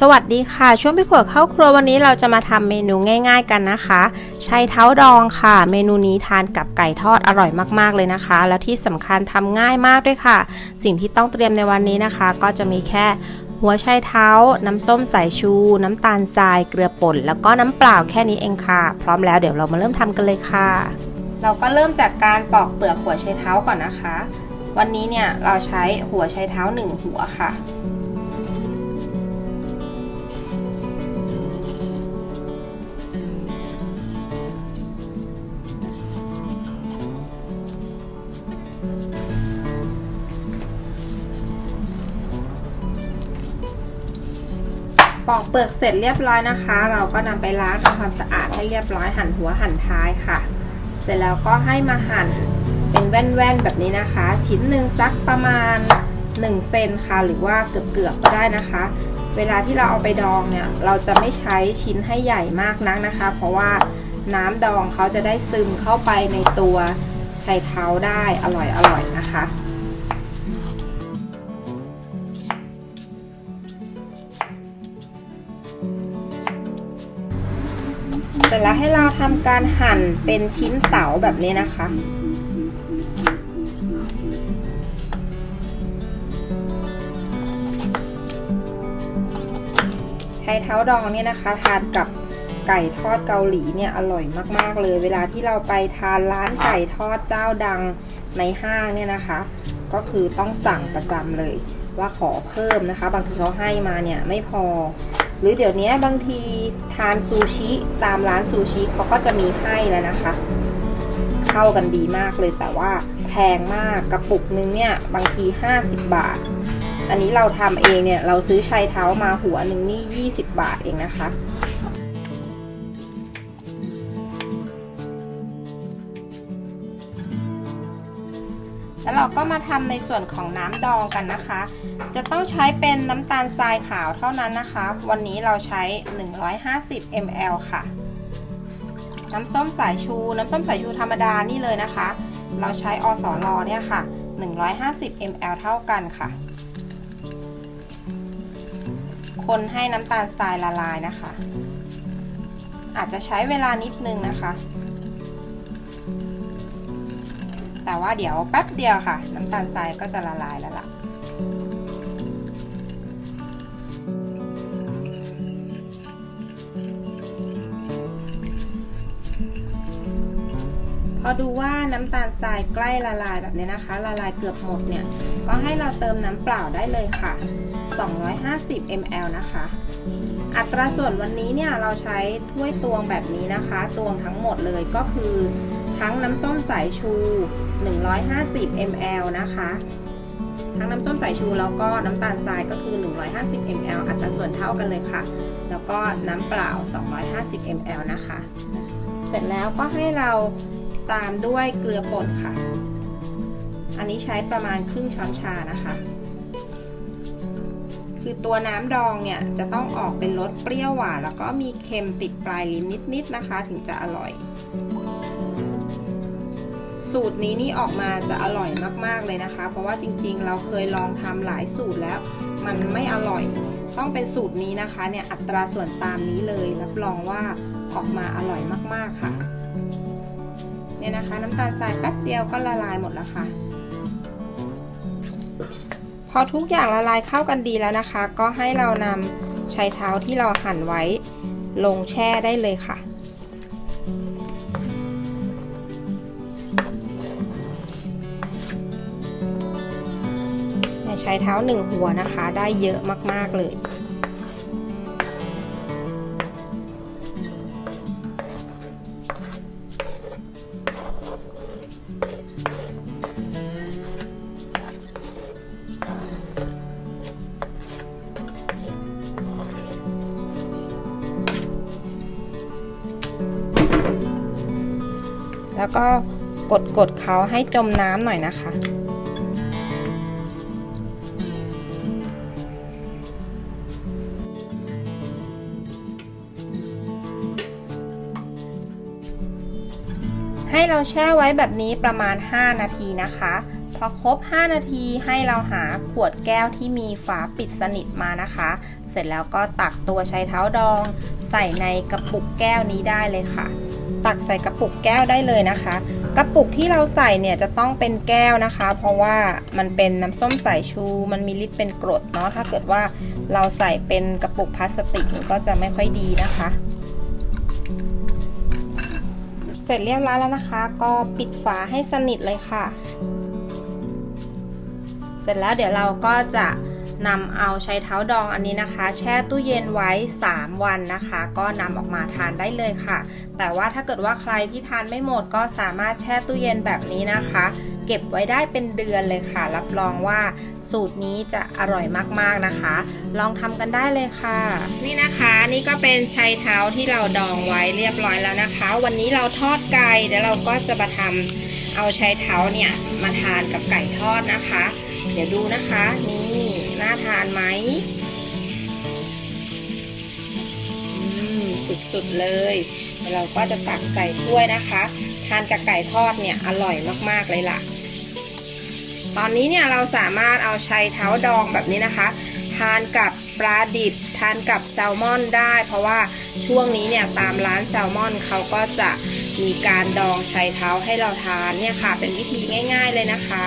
สวัสดีค่ะ ช่วงพี่ขวดเข้าครัววันนี้เราจะมาทำเมนูง่าย ๆกันนะคะ ใช้เท้าดองค่ะ เมนูนี้ทานกับไก่ทอดอร่อยมากๆเลยนะคะ แล้วที่สำคัญทำง่ายมากด้วยค่ะ สิ่งที่ต้องเตรียมในวันนี้นะคะ ก็จะมีแค่หัวไชเท้า น้ำส้มสายชู น้ำตาลทราย เกลือป่น แล้วก็น้ำเปล่าแค่นี้เองค่ะ พร้อมแล้วเดี๋ยวเรามาเริ่มทำกันเลยค่ะ เราก็เริ่มจากการปอกเปลือกหัวไชเท้าก่อนนะคะ วันนี้เนี่ยเราใช้หัวไชเท้าหนึ่งหัวค่ะ ปอกเปลือกเสร็จเรียบร้อยนะคะ เราก็นำไปล้างทำความสะอาดให้เรียบร้อยหั่นหัวหั่นท้ายค่ะ เสร็จแล้วก็ให้มาหั่นเป็นแว่นๆแบบนี้นะคะ ชิ้นหนึ่งสักประมาณ1เซนค่ะหรือว่าเกือบๆก็ได้นะคะ เวลาที่เราเอาไปดองเนี่ยเราจะไม่ใช้ชิ้นให้ใหญ่มากนักนะคะ เพราะว่าน้ำดองเขาจะได้ซึมเข้าไปในตัวชัยเท้าได้อร่อยๆนะคะ เสร็จแล้วให้เราทำการหั่นเป็นชิ้นเต๋าแบบนี้นะคะ ใช้เท้าดองเนี่ยนะคะ ทานกับไก่ทอดเกาหลีเนี่ยอร่อยมาก ๆ เลย เวลาที่เราไปทานร้านไก่ทอดเจ้าดังในห้างเนี่ยนะคะ ก็คือต้องสั่งประจำเลยว่าขอเพิ่มนะคะ บางทีเขาให้มาเนี่ยไม่พอ หรือเดี๋ยวนี้บางทีทานซูชิตามร้านซูชิเขาก็จะมีให้แล้วนะคะ เข้ากันดีมากเลยแต่ว่าแพงมากกระปุกนึงเนี่ยบางที 50 บาท อันนี้เราทำเองเนี่ยเราซื้อชายเท้ามาหัวหนึ่งนี่ 20 บาทเองนะคะ เราก็มาทำในส่วนของน้ำดองกันนะคะ จะต้องใช้เป็นน้ำตาลทรายขาวเท่านั้นนะคะ วันนี้เราใช้ 150 ml ค่ะ น้ำส้มสายชู น้ำส้มสายชูธรรมดานี่เลยนะคะ เราใช้อสอรอเนี่ยค่ะ 150 ml เท่ากันค่ะ คนให้น้ำตาลทรายละลายนะคะ อาจจะใช้เวลานิดนึงนะคะ แต่ว่าเดี๋ยวแป๊บเดียวค่ะ น้ำตาลทรายก็จะละลายแล้วล่ะพอดูว่าน้ำตาลทรายใกล้ละลายแบบนี้นะคะ ละลายเกือบหมดเนี่ย ก็ให้เราเติมน้ำเปล่าได้เลยค่ะ 250 ml นะคะ อัตราส่วนวันนี้เนี่ยเราใช้ถ้วยตวงแบบนี้นะคะ ตวงทั้งหมดเลยก็คือ ทั้งน้ำส้มสายชู 150 ml นะคะ ทั้งน้ำส้มสายชูแล้วก็น้ำตาลทรายก็คือ 150 ml อัตราส่วนเท่ากันเลยค่ะ แล้วก็น้ำเปล่า 250 ml นะคะ เสร็จแล้วก็ให้เราตามด้วยเกลือป่นค่ะ อันนี้ใช้ประมาณครึ่งช้อนชานะคะคือตัวน้ำดองเนี่ยจะต้องออกเป็นรสเปรี้ยวหวานแล้วก็มีเค็มติดปลายลิ้นนิดๆนะคะ ถึงจะอร่อย สูตรนี้นี่ออกมาจะอร่อยมากๆเลยนะคะ เพราะว่าจริงๆ เราเคยลองทำหลายสูตรแล้ว มันไม่อร่อย ต้องเป็นสูตรนี้นะคะเนี่ยอัตราส่วนตามนี้เลยรับรองว่าออกมาอร่อยมากๆค่ะเนี่ยนะคะ น้ำตาลทรายแป๊บเดียวก็ละลายหมดแล้วค่ะ พอทุกอย่างละลายเข้ากันดีแล้วนะคะ ก็ให้เรานำชัยเท้าที่เราหั่นไว้ ลงแช่ได้เลยค่ะ ใช้เท้าหนึ่งหัวนะคะ ได้เยอะมาก ๆ เลย แล้วก็กดกดๆเขาให้จมน้ำหน่อยนะคะ ให้เราแช่ไว้แบบนี้ประมาณ 5 นาทีนะคะ พอครบ 5 นาทีให้เราหาขวดแก้วที่มีฝาปิดสนิทมานะคะ เสร็จแล้วก็ตักตัวใช้เท้าดอง ใส่ในกระปุกแก้วนี้ได้เลยค่ะ ตักใส่กระปุกแก้วได้เลยนะคะ กระปุกที่เราใส่เนี่ยจะต้องเป็นแก้วนะคะ เพราะว่ามันเป็นน้ำส้มสายชู มันมีฤทธิ์เป็นกรดเนาะ ถ้าเกิดว่าเราใส่เป็นกระปุกพลาสติกก็จะไม่ค่อยดีนะคะ เสร็จเรียบร้อยแล้วนะคะ ก็ปิดฝาให้สนิทเลยค่ะ เสร็จแล้วเดี๋ยวเราก็จะ นำเอาใช้เท้าดองอันนี้นะคะ แช่ตู้เย็นไว้ 3 วันนะคะ ก็นำออกมาทานได้เลยค่ะ แต่ว่าถ้าเกิดว่าใครที่ทานไม่หมดก็สามารถแช่ตู้เย็นแบบนี้นะคะ เก็บไว้ได้เป็นเดือนเลยค่ะ รับรองว่าสูตรนี้จะอร่อยมากๆนะคะ ลองทำกันได้เลยค่ะ นี่นะคะนี่ก็เป็นไชัยเท้าที่เราดองไว้เรียบร้อยแล้วนะคะ วันนี้เราทอดไก่เดี๋ยวเราก็จะมาทำเอาไชัยเท้าเนี่ยมาทานกับไก่ทอดนะคะ เดี๋ยวดูนะคะนี่ น่าทานไหมอืมสุดๆเลยเดี๋ยวเราก็จะตักใส่ถ้วยนะคะ ทานกับไก่ทอดเนี่ยอร่อยมากๆเลยล่ะ ตอนนี้เนี่ยเราสามารถเอาชัยเท้าดองแบบนี้นะคะ ทานกับปลาดิบทานกับแซลมอนได้ เพราะว่าช่วงนี้เนี่ยตามร้านแซลมอนเขาก็จะมีการดองชัยเท้าให้เราทานเนี่ยค่ะ เป็นวิธีง่าย ๆเลยนะคะ